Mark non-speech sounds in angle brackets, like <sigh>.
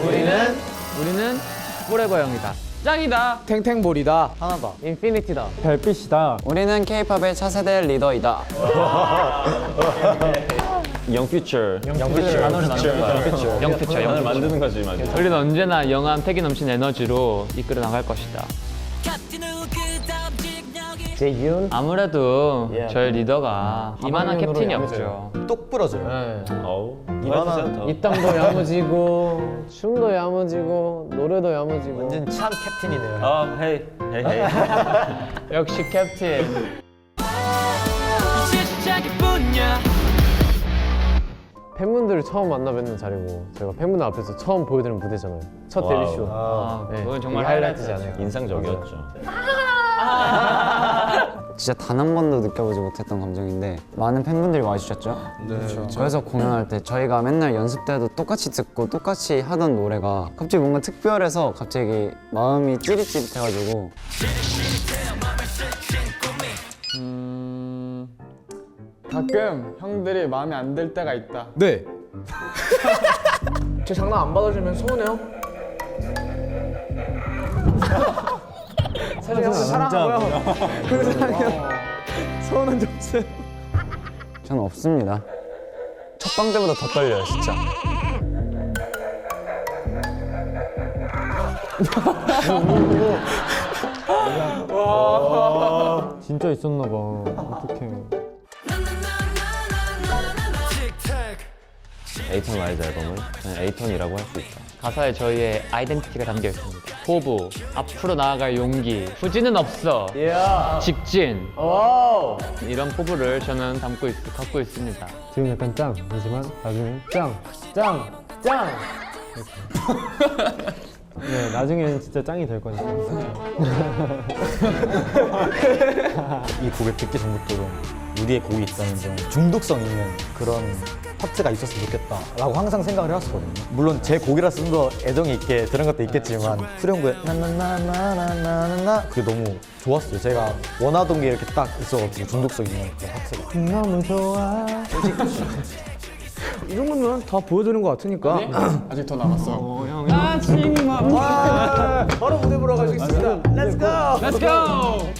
우리는 우리는 뿌레고형이다. 짱이다. 탱탱볼이다. 하나다. 인피니티다. 별빛이다. 우리는 케이팝의 차세대 리더이다. <laughs> 영퓨처. 영퓨처. 단어를 만드는 영퓨처. 단어를 만드는 거지, 우리는 언제나 영암 태기 넘친 에너지로 이끌어 나갈 것이다. 재윤. 아무래도 저희 리더가 이만한 캡틴이 없죠. 똑 부러져요. 어우 이만한 입담도 야무지고 <laughs> 춤도 야무지고 노래도 야무지고. 완전 참 캡틴이네요. 어 헤이 헤이 헤이. <laughs> 역시 캡틴. 팬분들을 처음 만나 뵙는 자리고 저희가 팬분들 앞에서 처음 보여드리는 무대잖아요. 첫 와우. 데뷔 쇼. 아, 네, 그건 정말 않아요 인상적이었죠 진짜 단 한 번도 느껴보지 못했던 감정인데 많은 팬분들이 와주셨죠? 네. 그래서 공연할 때 저희가 맨날 연습 때도 똑같이 듣고 똑같이 하던 노래가 갑자기 뭔가 특별해서 갑자기 마음이 찌릿찌릿해가지고 가끔 형들이 마음에 안 들 때가 있다. 네. <laughs> 제 장난 안 받아주면 서운해요? 형들 사랑하고요. <laughs> 그 사랑해요. 서운한 적 없어요. 저는 없습니다. 첫 방 때보다 더 떨려요, 진짜. <laughs> 진짜 있었나 봐 어떡해 에이톤 라이즈 앨범은 그냥 에이톤이라고 할 수 있다 가사에 저희의 아이덴티티가 담겨 있습니다. 포부, 앞으로 나아갈 용기, 후진은 없어, 직진. 이런 포부를 저는 담고 있, 갖고 있습니다. 지금 약간 짱 하지만 나중에 짱! 짱! 짱! 이렇게. <laughs> 네 나중에는 진짜 짱이 될 거니까 <laughs> 이 곡을 듣기 전부터 좀 우리의 곡이 있다는 좀 중독성 있는 그런 파트가 있었으면 좋겠다라고 항상 생각을 해왔었거든요. 물론 제 곡이라서 좀더 애정이 있게 들은 것도 있겠지만 후렴구에 나나나나나나나 그게 너무 좋았어요. 제가 원하던 게 이렇게 딱 있어가지고 중독성 있는 그런 파트가. 너무 좋아 이 정도면 다 보여드린 것 같으니까. <clears throat> 아직 더 남았어. 아, 정말. 바로 무대 보러 가시겠습니다. Let's go. Let's go!